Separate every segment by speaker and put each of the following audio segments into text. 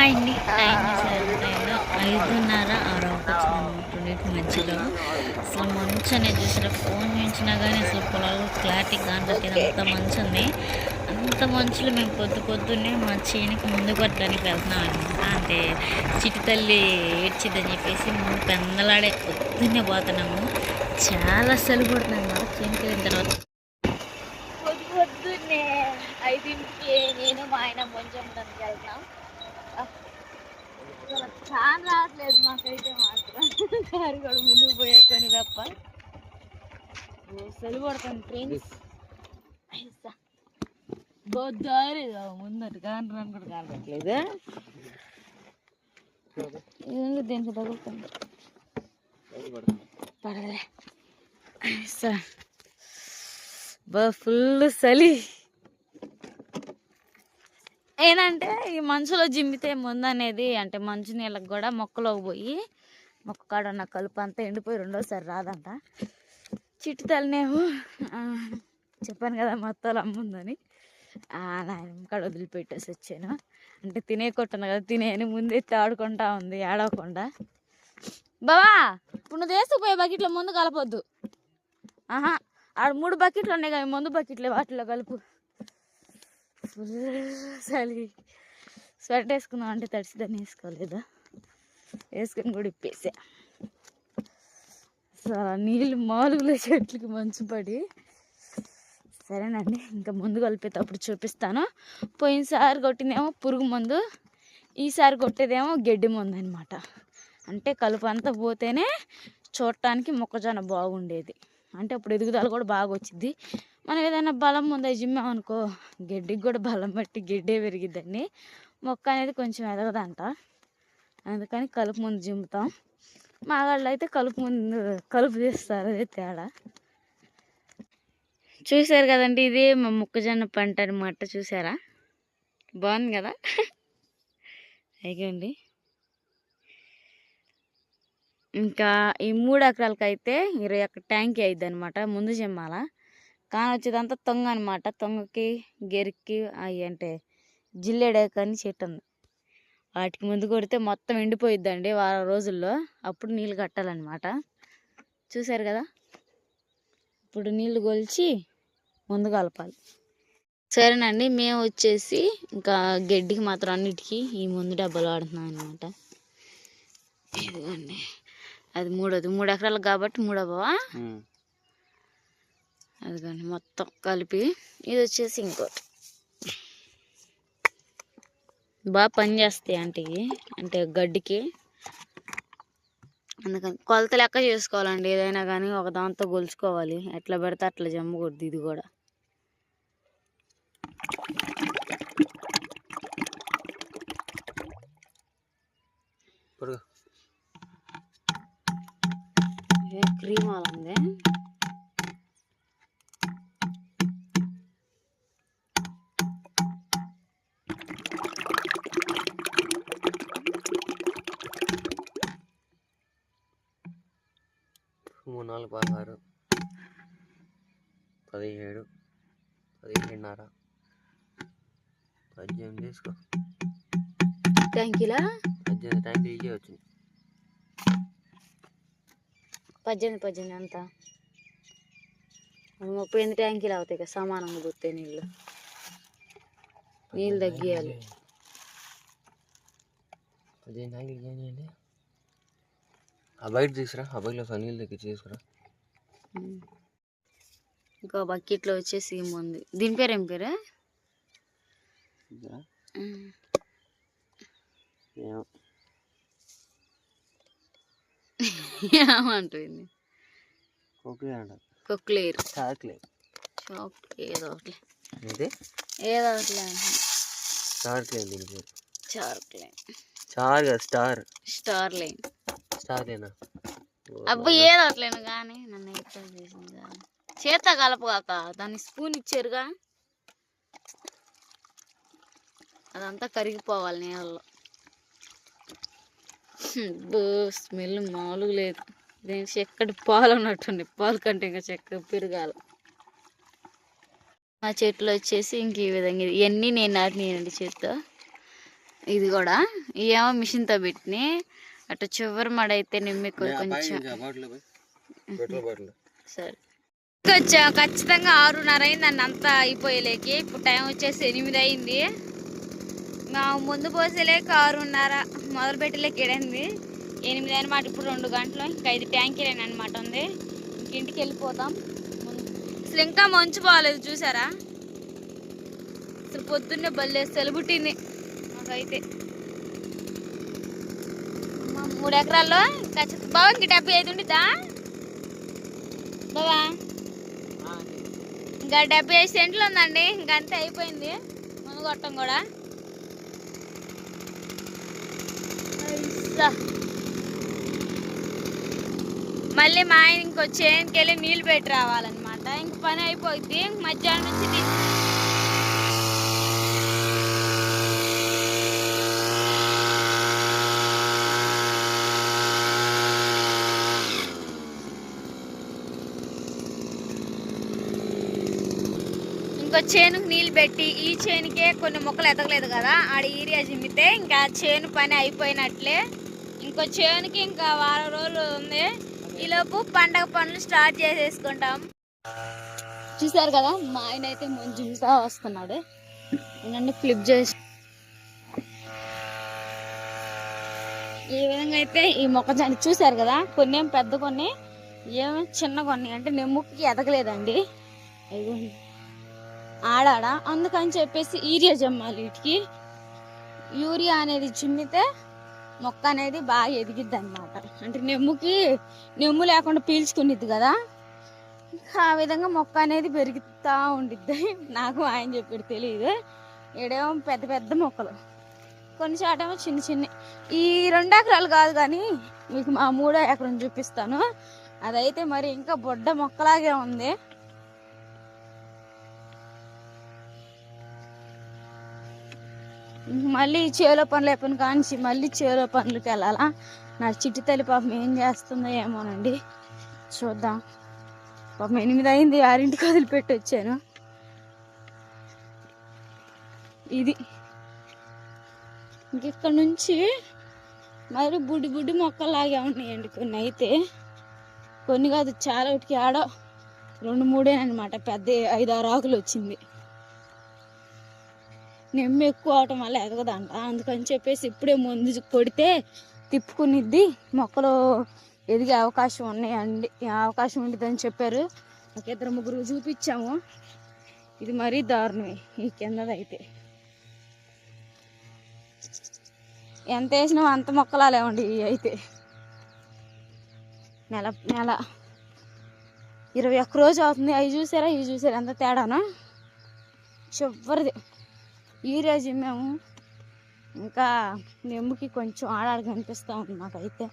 Speaker 1: Hi అండి. Time సరిపోయిందో ఐదున్నర ఆరవకి వచ్చిన మధ్యలో అసలు మంచు అనేది చూసిన ఫోన్ చూసినా కానీ అసలు పొలాలు క్లారిటీ కానట్లేదు అంత మంచు ఉంది. అంత మంచులో మేము పొద్దు పొద్దున్నే మా చేనికి ముందు కొట్టడానికి వెళ్తున్నాం అనమాట అంటే చిటి తల్లి ఏడ్చిద్దని చెప్పేసి ముందు పెందలాడే పొద్దున్నే పోతున్నాము. చాలా అసలు పడుతుంది కదా చేనికి వెళ్ళిన తర్వాత. పొద్దు పొద్దున్నే ఐదింటికి నేను మా ఆయన కొంచెం వెళ్తాం చాలా రావట్లేదు మాకైతే మాత్రం. కారు కూడా ముందుకు పోయే కొని తప్ప సెలవు పడతాను ఫ్రెండ్స్. బొద్దారు ముందట కాని రాను కూడా కనపట్లేదు ఏంటి దీనికి తగులుతుంది పడలే సార్ బా ఫుల్ చలి ఏంటంటే ఈ మంచులో జిమ్మితే ముందనేది అంటే మంచు నీళ్ళకి కూడా మొక్కలోకి పోయి మొక్క కాడ ఉన్న కలుపు అంతా ఎండిపోయి రెండోసారి రాదంట. చిట్టు తలనేమో చెప్పాను కదా మొత్తం అమ్ముందని ఆ, కాడ వదిలిపెట్టేసి వచ్చాను. అంటే తినే కొట్టాను కదా తినేని ముందే ఆడుకుంటా ఉంది ఏడవకుండా. బావా ఇప్పుడు నువ్వు తీసుకుపోయే బకెట్లో ముందు కలపొద్దు. ఆహా ఆడ మూడు బకెట్లు ఉన్నాయి కానీ ముందు బకెట్లే వాటిలో కలుపు. చలి స్వెటర్ వేసుకుందాం అంటే తడిసిదని వేసుకోలేదా? వేసుకొని కూడా ఇప్పేసా. సో నీళ్ళు మాలుగులో చెట్లకి మంచు పడి సరేనండి ఇంకా ముందు కలిపేటప్పుడు చూపిస్తాను. పోయినసారి కొట్టిందేమో పురుగు మందు ఈసారి కొట్టేదేమో గడ్డి మందు అనమాట అంటే కలుపు అంతా పోతేనే చూడటానికి మొక్కజొన్న బాగుండేది. అంటే అప్పుడు ఎదుగుదల కూడా బాగా వచ్చింది మనం ఏదైనా బలం ముందు జిమ్మామనుకో గడ్డికి కూడా బలం బట్టి గడ్డే పెరిగిద్దండి. మొక్క అనేది కొంచెం ఎదగదంట. అందుకని కలుపు ముందు జిమ్ముతాం. మాగాళ్ళు అయితే కలుపు ముందు కలుపు తీస్తారు. అదే తేడా. చూసారు కదండి ఇది మా మొక్కజొన్న పంట అనమాట చూసారా బాగుంది కదా? అయిగండి ఇంకా ఈ మూడు ఎకరాలకైతే ఇరవై ఒక్క ట్యాంక్ అయింది అనమాట ముందు జిమ్మాలా? కానీ వచ్చేదంతా తొంగ అనమాట తొంగకి గెరికి అవి అంటే జిల్లేడకని చెట్టు ఉంది వాటికి ముందు కొడితే మొత్తం ఎండిపోయిద్దండి వారం రోజుల్లో. అప్పుడు నీళ్ళు కట్టాలన్నమాట. చూసారు కదా? ఇప్పుడు నీళ్ళు కొలిచి ముందు కలపాలి. సరేనండి మేము వచ్చేసి ఇంకా గడ్డికి మాత్రం అన్నిటికీ ఈ ముందు డబ్బాలు వాడుతున్నాం అనమాట ఇదిగోండి. అది మూడోది. మూడు ఎకరాలు కాబట్టి మూడవ? అదిగోండి మొత్తం కలిపి ఇది వచ్చేసి ఇంకోటి. బాగా పని చేస్తాయి అంటే. అంటే గడ్డికి. అందుకని కొలత లెక్క చేసుకోవాలండి ఏదైనా కానీ ఒక దాంతో గొలుచుకోవాలి ఎట్లా పెడితే అట్లా జమ్మకూడదు ఇది కూడా. క్రీమ్ అలా ఉంది
Speaker 2: మూడు నాలుగు పదహారు పదిహేడు పదిహేడున్నర పద్దెనిమిది తీసుకో
Speaker 1: ట్యాంకీలా
Speaker 2: పద్దెనిమిది ట్యాంక్ ఈజీ వచ్చింది
Speaker 1: పద్దెనిమిది పద్దెనిమిది అంత. ముప్పై ఎనిమిది ట్యాంకీలు అవుతాయి కదా సమానంగా పోతాయి నీళ్ళు. నీళ్ళు తగ్గియాలి.
Speaker 2: పద్దెనిమిది ఆ బయట తీసుకురా ఆ బయటలో సగం నీళ్ళు తగ్గించి తీసుకురా.
Speaker 1: ఇంకా బకెట్లో వచ్చేసి ఏముంది దీని పేరు ఏం పేరు? ఏమంటుంది? కొక్లేర్. ఏదో ఒకటి. ఏదో ఒకటి
Speaker 2: స్టార్ క్లేన్ దీని పేరు.
Speaker 1: చార్క్లైన్
Speaker 2: స్టార్ కదా స్టార్.
Speaker 1: Star line.
Speaker 2: స్టార్ లేనా?
Speaker 1: అబ్బా ఏదో అట్లేను కానీ నన్ను ఎట్లా చేసింది కానీ చేత కలపగాక దాన్ని స్పూన్ ఇచ్చారుగా. అదంతా కరిగిపోవాలి నీళ్ళలో. స్మెల్ మామూలుగా లేదు. దీని చెక్కటి పాలు ఉన్నట్టుంది. పాలు కంటే ఇంకా చెక్క పెరగాలి. మా చెట్లు వచ్చేసి ఇంక ఈ విధంగా ఇవన్నీ నేను నాటినానండి చేత్తో. ఇది కూడా. ఇవేమో మిషన్తో పెట్టినాయి అటు చివరి మడ అయితే నిమ్మెక్కువ కొంచెం సరే. వచ్చా ఖచ్చితంగా ఆరున్నర అయింది నన్ను అంతా అయిపోయేలేకి. ఇప్పుడు టైం వచ్చేసి ఎనిమిది అయింది మా ముందు పోసేలేక ఆరున్నర మొదలు పెట్టలేక ఏడైంది. ఎనిమిది అనమాట ఇప్పుడు రెండు గంటలు ఇంకా ఐదు ట్యాంకీలేని అనమాట ఉంది. ఇంటికి వెళ్ళిపోతాం అసలు ఇంకా మంచు బాగాలేదు చూసారా? అసలు పొద్దున్నే బల్లే సెలబుట్టింది మాకైతే మూడు ఎకరాల్లో ఖచ్చితంగా బాగా ఇంక డెబ్బై ఐదు ఉండిద్దా? బావా? ఇంకా డెబ్బై ఐదు సెంట్లు ఉందండి. ఇంకా అంతే అయిపోయింది. ముందు కొట్టం కూడా. మళ్ళీ మా ఆయన ఇంకొచ్చి వెళ్ళి నీళ్ళు పెట్టి రావాలన్నమాట. ఇంక పని అయిపోయింది ఇంక మధ్యాహ్నం నుంచి చేనుకు నీళ్ళు పెట్టి ఈ చేనుకే కొన్ని మొక్కలు ఎదగలేదు కదా ఆడ ఏరియా చిమ్మితే ఇంకా చేను పని అయిపోయినట్లే. ఇంకో చేనుకి ఇంకా వారం రోజులు ఉంది. ఈలోపు పండగ పనులు స్టార్ట్ చేసేసుకుంటాం. చూసారు కదా మా ఆయన అయితే మంచిగా వస్తున్నాడు. నన్ను ఫ్లిప్ చేసి ఈ విధంగా అయితే ఈ మొక్కజొన్న చూసారు కదా కొన్ని ఏం పెద్ద కొన్ని ఏమో చిన్న కొన్ని అంటే నెమ్ముకి ఎదగలేదండి. ఆడాడ? అందుకని చెప్పేసి యూరియా జమ్మాలి వీటికి. యూరియా అనేది చిమ్మితే మొక్క అనేది బాగా ఎదిగిద్ది అనమాట అంటే నెమ్ముకి నెమ్ము లేకుండా పీల్చుకునిద్ది కదా? ఆ విధంగా మొక్క అనేది పెరుగుతూ ఉండిద్ది. నాకు ఆయన చెప్పాడు తెలియదు ఈడేమో పెద్ద పెద్ద మొక్కలు. కొన్ని చాటేమో చిన్న చిన్న. ఈ రెండు ఎకరాలు కాదు కానీ మీకు మా మూడో ఎకరం చూపిస్తాను. అదైతే మరి ఇంకా బొడ్డ మొక్కలాగే ఉంది. మళ్ళీ చేలో పనులు అయిపోయిన కానించి మళ్ళీ చేలో పనులకి వెళ్ళాలా? నా చిట్టి తల్లి పాపం ఏం చేస్తుందో ఏమోనండి. చూద్దాం. పాపం ఎనిమిది అయింది ఆరింటికి వదిలిపెట్టి వచ్చాను. ఇది. ఇంక ఇక్కడ నుంచి మరి బుడ్డి బుడ్డి మొక్కలాగే ఉన్నాయండి కొన్ని అయితే. కొన్ని కాదు చాలా ఒకటికి ఆడో రెండు మూడేనమాట పెద్ద ఐదు ఆరు ఆకులు వచ్చింది. నెమ్మ ఎక్కువ అవటం వల్ల ఎదగదంట. అందుకని చెప్పేసి ఇప్పుడే ముందు కొడితే తిప్పుకునిద్ది. మొక్కలు ఎదిగే అవకాశం ఉన్నాయండి. అవకాశం ఉంటుందని చెప్పారు. ఒక ఇద్దరు ముగ్గురు చూపించాము. ఇది మరీ దారుణమే ఈ కిందదైతే. ఎంత వేసినా అంత మొక్కలాలేవండి ఇవి అయితే. నెల నెల. ఇరవై ఒక్క రోజు అవుతుంది. అవి చూసారా? ఇవి చూసారా? ఎంత తేడానా? చివరిది. ఈరోజు మేము ఇంకా నెమ్ముకి కొంచెం ఆడాడు కనిపిస్తూ ఉంది మాకైతే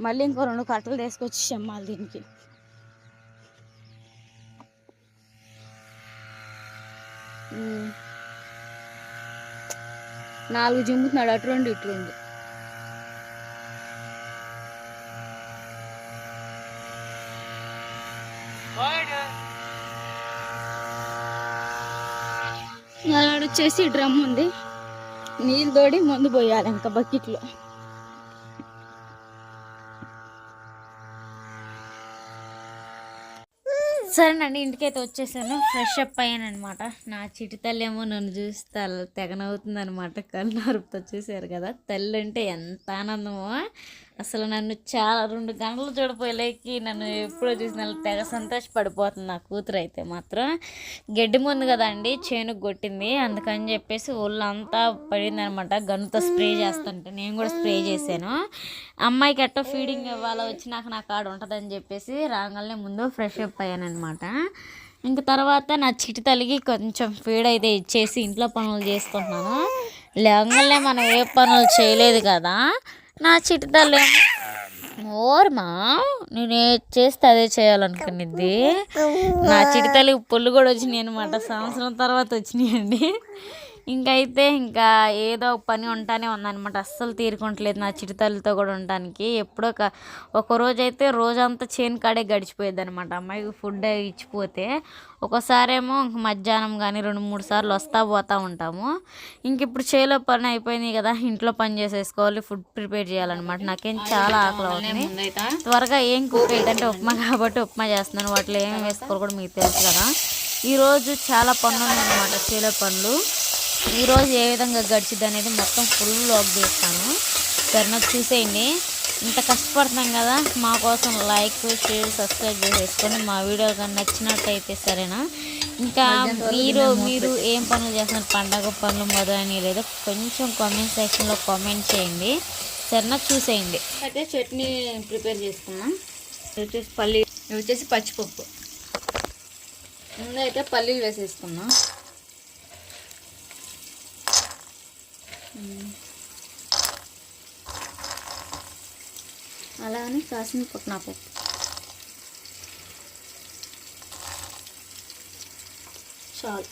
Speaker 1: మళ్ళీ ఇంకో రెండు కట్టలు తీసుకొచ్చి చెమ్మాలి దీనికి. నాలుగు జిమ్ముతున్నాడు అటు రెండు ఇటు రెండు ఆడ వచ్చేసి డ్రమ్ ఉంది. నీళ్ళు తోడి ముందు పోయాలి ఇంకా బకెట్లో. సరేనండి ఇంటికైతే వచ్చేసాను. ఫ్రెష్ అప్ అయ్యాను అనమాట నా చిటి తల్లి ఏమో నన్ను చూసి తల తెగనవుతుంది అనమాట కళ్ళు అరుపుతో చూసారు కదా. తల్లి అంటే ఎంత ఆనందమో. అసలు నన్ను చాలా రెండు గంటలు చూడపోయేలేకి నన్ను ఎప్పుడో చూసిన తెగ సంతోషపడిపోతుంది నా కూతురు అయితే మాత్రం. గడ్డి ముందు కదండి చేనుకు కొట్టింది. అందుకని చెప్పేసి ఒళ్ళంతా పడిందనమాట. గన్నుతో స్ప్రే చేస్తుంటే నేను కూడా స్ప్రే చేశాను. అమ్మాయికి ఎట్టో ఫీడింగ్ ఇవ్వాలో వచ్చి నాకు నా కాడ ఉంటుందని చెప్పేసి రాగానే ముందు ఫ్రెష్ అప్ అయ్యాను అనమాట ఇంక తర్వాత నా చిటి తలిగి కొంచెం ఫీడ్ అయితే ఇచ్చేసి ఇంట్లో పనులు చేసుకుంటున్నాను. లేవగానే మనం ఏ పనులు చేయలేదు కదా. నా చిటి ఓర్మా? నేను చేస్తే అదే చేయాలనుకునిద్ది నా చిటితల్లి పుల్లు పొల్లు కూడా వచ్చినాయి అనమాట సంవత్సరం తర్వాత వచ్చినాయండి.
Speaker 3: ఇంకైతే ఇంకా ఏదో ఒక పని ఉంటానే ఉందన్నమాట. అస్సలు తీరుకుంటలేదు నా చిరుతలతో కూడా ఉండటానికి. ఎప్పుడో ఒక ఒక రోజు అయితే రోజంతా చేను కాడే గడిచిపోయేది అనమాట అమ్మాయికి ఫుడ్ ఇచ్చిపోతే ఒకసారేమో ఇంక మధ్యాహ్నం కానీ రెండు మూడు సార్లు వస్తా పోతా ఉంటాము. ఇంక ఇప్పుడు చేలో పని అయిపోయింది కదా ఇంట్లో పని చేసేసుకోవాలి ఫుడ్ ప్రిపేర్ చేయాలన్నమాట. నాకేం చాలా ఆకలి అవుతుంది. త్వరగా ఏం కుక్ అయ్యిందంటే ఉప్మా కాబట్టి ఉప్మా చేస్తున్నాను. వాటిలో ఏం వేసుకోవాలి కూడా మీకు తెలుసు కదా. ఈరోజు చాలా పనులు ఉన్నాయన్నమాట చేలో పనులు. ఈరోజు ఏ విధంగా గడిచిద్ది అనేది మొత్తం ఫుల్ లాక్ చేస్తాను. సరే నాకు చూసేయండి. ఇంత కష్టపడుతున్నాం కదా మా కోసం లైక్ షేర్ సబ్స్క్రైబ్ చేసేసుకొని మా వీడియో కానీ నచ్చినట్టయితే సరేనా. ఇంకా మీరు మీరు ఏం పనులు చేస్తున్నారు? పండగ పనులు మొదలైనవి లేదో కొంచెం కామెంట్ సెక్షన్లో కామెంట్ చేయండి. సరేనా చూసేయండి. అయితే చట్నీ ప్రిపేర్ చేసుకున్నాం ఇది వచ్చేసి పల్లి ఇది వచ్చేసి పచ్చిపప్పు. ముందు అయితే పల్లీలు వేసేసుకున్నాం అలానే కాసిన పుట్నా పప్పు చాలు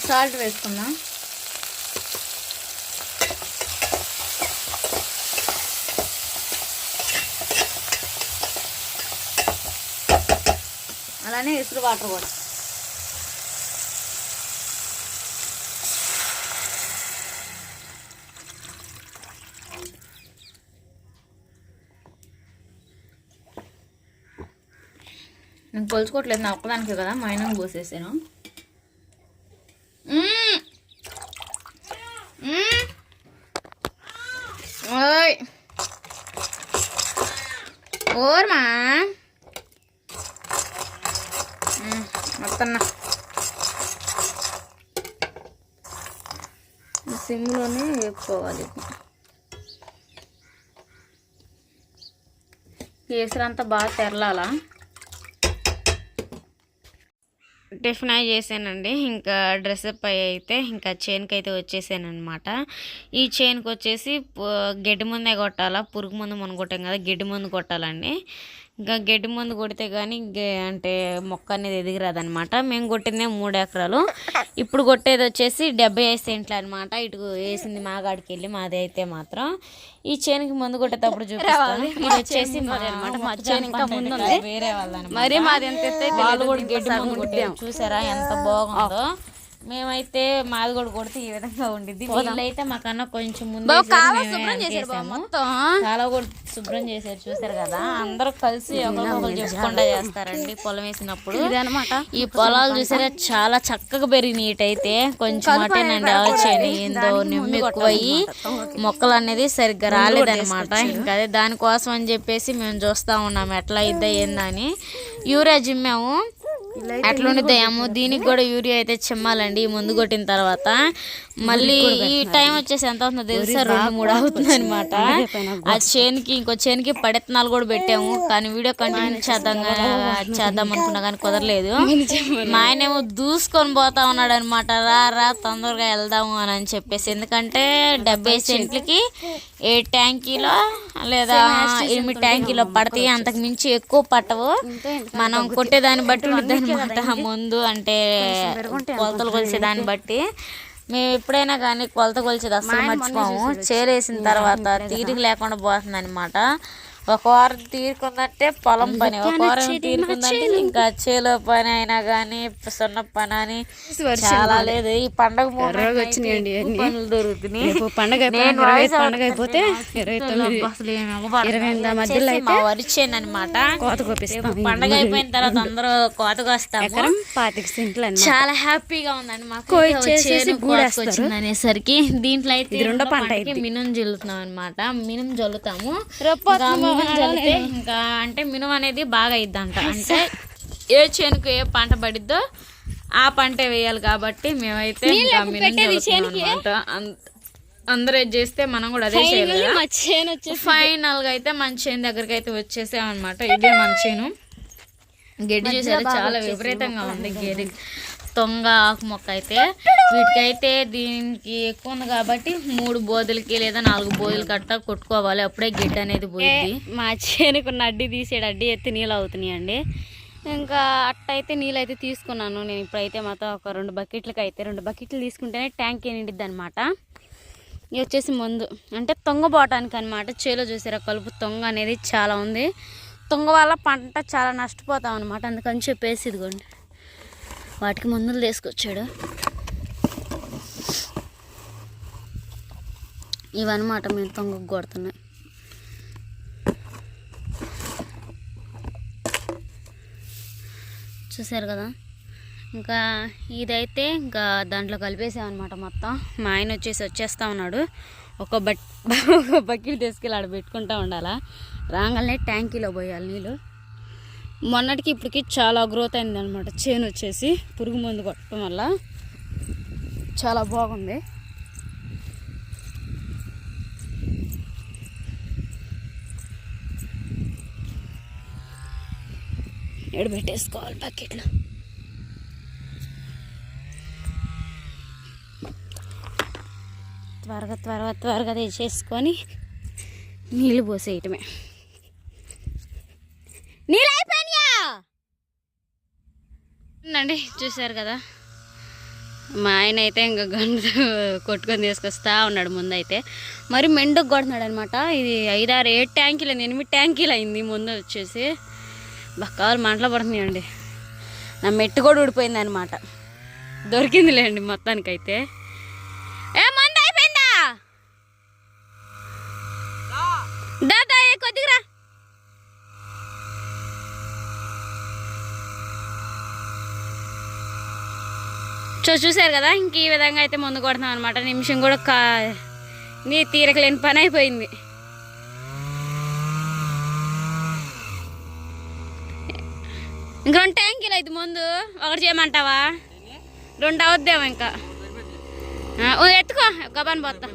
Speaker 3: సాల్ట్ వేసుకుందాం? అలానే ఇసురు వాటర్ కూడా కొలుచుకోవట్లేదు నా ఒక్కదానికి కదా మా ఆయన పోసేసాను? ఓయ్. ఓర్మా? మొత్తం సిమ్లోనే వేపుకోవాలి. కేసరంతా బాగా తెరలాలా? టిఫిన్ అయి చేశానండి. ఇంకా డ్రెస్అప్ అయ్యి అయితే ఇంకా చైన్కి అయితే వచ్చేసాను అనమాట ఈ చైన్కి వచ్చేసి గడ్డి ముందే కొట్టాలా? పురుగు మందు మనం కొట్టాం కదా గడ్డి మందు కొట్టాలండి. ఇంకా గడ్డి మందు కొడితే కానీ అంటే మొక్క అనేది ఎదిగిరాదనమాట మేము కొట్టిందే మూడు ఎకరాలు. ఇప్పుడు కొట్టేది వచ్చేసి డెబ్బై ఐదు సెంట్లు అనమాట ఇటు వేసింది మా కాడికి వెళ్ళి మాది అయితే మాత్రం. ఈ చేనుకి మందు కొట్టేటప్పుడు చూపిస్తాను. వచ్చేసి అనమాట మా చేను ఇంకా ముందు ఉంది. వేరే వాళ్ళ మరి మాది ఎంత వాళ్ళు కూడా గడ్డి మందు కొట్టారు. చూసారా ఎంత బాగుందో? మేమైతే మాది కూడా కొడితే ఈ విధంగా ఉండిద్ది. వీళ్ళైతే మాకన్నా కొంచెం ముందు చాలా కూడా శుభ్రం చేశారు చూసారు కదా? అందరూ కలిసి ఒకరికొకరు చెప్పుకుండా చేస్తారండి పొలం వేసినప్పుడు. ఈ పొలాలు చూసారా చాలా చక్కగా పెరిగినాయి ఇటైతే కొంచెం అటేనండి ఆలోచన ఏందో నిమ్మ ఎక్కువయ్యి మొక్కలు అనేది సరిగ్గా రాలేదన్నమాట. ఇంకా అదే దానికోసం అని చెప్పేసి మేము చూస్తా ఉన్నాము ఎట్లా అయిద్దా ఏందని యూరియా జిమ్మాము. అట్లుండిద్దాము దీనికి కూడా యూరియా అయితే చిమ్మాలండి. ముందు కొట్టిన తర్వాత మళ్ళీ ఈ టైం వచ్చేసి ఎంత అవుతుందో తెలుసా? రెండు మూడు అవుతుంది అనమాట ఆ చేనికి ఇంకో చేనికి పడెత్తనాలు కూడా పెట్టాము. కానీ వీడియో కంటిన్యూ చేద్దాం చేద్దాం అనుకున్నా కానీ కుదరలేదు. మా ఆయనేమో దూసుకొని పోతా ఉన్నాడు అనమాట రా రా తొందరగా వెళ్దాము అని అని చెప్పేసి. ఎందుకంటే డెబ్బై సెంట్లకి ఏ ట్యాంకీలో లేదా ఎనిమిది ట్యాంకీలో పడతాయి. అంతకు మించి ఎక్కువ పట్టవు. మనం కొట్టేదాన్ని బట్టి అనమాట ముందు అంటే కొలతలు కొలిసే దాన్ని బట్టి. మేము ఎప్పుడైనా కానీ కొలత కొలిచేది అస్సలు మర్చిపోము. చేరేసిన తర్వాత తీరిక లేకుండా పోతుంది అనమాట ఒక వారం తీరుకుందంటే పొలం పని ఒక వారం తీరుకుందంటే ఇంకా చేలో పని అయినా కానీ సున్న పని అని చాలా లేదు. ఈ పండగ అయితే ఎక్కువ పనులు దొరుకుతున్నాయి.
Speaker 1: పండగ పండగ అయిపోతే ఇరవై తొమ్మిది. మధ్యలో
Speaker 3: మా వరి చేను అనమాట
Speaker 1: కోత
Speaker 3: పండగ అయిపోయిన తర్వాత అందరూ కోతకు వస్తాము
Speaker 1: పాతిక సెంట్లు
Speaker 3: చాలా హ్యాపీగా ఉందండి మాకు. అయితే చేను
Speaker 1: గూడేస్తారు.
Speaker 3: అనేసరికి దీంట్లో అయితే
Speaker 1: రెండో పంట
Speaker 3: పంటకి మినుం జల్లుతున్నాం అనమాట మినుం జల్లుతాము. ఇంకా అంటే మినుం అనేది బాగా అయిద్దంట. అంటే ఏ చేనుకు ఏ పంట పడిద్దో ఆ పంటే వేయాలి కాబట్టి మేమైతే అందరూ చేస్తే మనం కూడా అదే చేయాలి. ఫైనల్గా అయితే మన చేను దగ్గరికి అయితే వచ్చేసాం అనమాట ఇదే మన చేను. గడ్డి చూసారా? చాలా విపరీతంగా ఉంది గడ్డి. తొంగ ఆకు మొక్క అయితే వీటికైతే దీనికి ఎక్కువ ఉంది కాబట్టి మూడు బోధలకి లేదా నాలుగు బోధలు కట్ట కొట్టుకోవాలి. అప్పుడే గిడ్డ అనేది పోయింది
Speaker 1: మా చేనుకున్న అడ్డి తీసేడు అడ్డి ఎత్తి నీళ్ళు అవుతున్నాయి అండి ఇంకా అట్టయితే నీళ్ళు అయితే తీసుకున్నాను. నేను ఇప్పుడైతే మాతో ఒక రెండు బకెట్లకి అయితే రెండు బకెట్లు తీసుకుంటేనే ట్యాంక్ నిండిద్ది అనమాట ఇది వచ్చేసి మందు. అంటే తొంగపోవటానికి అనమాట చేలో చూసారా కలుపు తొంగ అనేది చాలా ఉంది. తొంగ వల్ల పంట చాలా నష్టపోతాం అనమాట అందుకని చెప్పేసి ఇదిగోండి. వాటికి మందులు తీసుకొచ్చాడు. ఇవన్నమాట మేము తొంగకు కొడుతున్నాయి. చూసారు కదా? ఇంకా ఇదైతే ఇంకా దాంట్లో కలిపేసామన్నమాట మొత్తం. మా ఆయన వచ్చేసి వచ్చేస్తా ఉన్నాడు. ఒక బట్ ఒక బకెట్ తీసుకెళ్ళి ఆడ పెట్టుకుంటా ఉండాలా? రాగానే ట్యాంకీలో పోయాలి నీళ్ళు. మొన్నటికి ఇప్పటికి చాలా గ్రోత్ అయింది అనమాట చేను వచ్చేసి పురుగు మందు కొట్టడం వల్ల చాలా బాగుంది. ఎడ పెట్టేసుకోవాలి బకెట్లో. త్వరగా త్వరగా త్వరగా తెచ్చేసుకొని నీళ్ళు పోసేయటమే నీళ్ళు అయిపోయినాయా అండి చూశారు కదా. మా ఆయన అయితే ఇంకా గండు కొట్టుకొని తీసుకొస్తా ఉన్నాడు ముందైతే. మరి మెండుకు కొడుతున్నాడు అనమాట ఇది ఐదారు ఏడు ట్యాంకీలు ఎనిమిది ట్యాంకీలు అయింది ముందు వచ్చేసి. బక్కాలు మంటలు పడుతున్నాయండి. నా మెట్టు కూడా ఊడిపోయింది అనమాట దొరికిందిలేండి మొత్తానికైతే ఏ మంద అయిపోయిందా దాదా ఏ కొద్దిగా రా. చూ చూసారు కదా ఇంక ఈ విధంగా అయితే ముందు కొడతాం అనమాట నిమిషం కూడా కా నీ తీరకలేని పని అయిపోయింది. ఇంక రెండు ట్యాంకీలు అయితే ముందు ఒకటి చేయమంటావా? రెండు అవద్దేమో ఇంకా. ఎత్తుకో గబాన్ పోతా.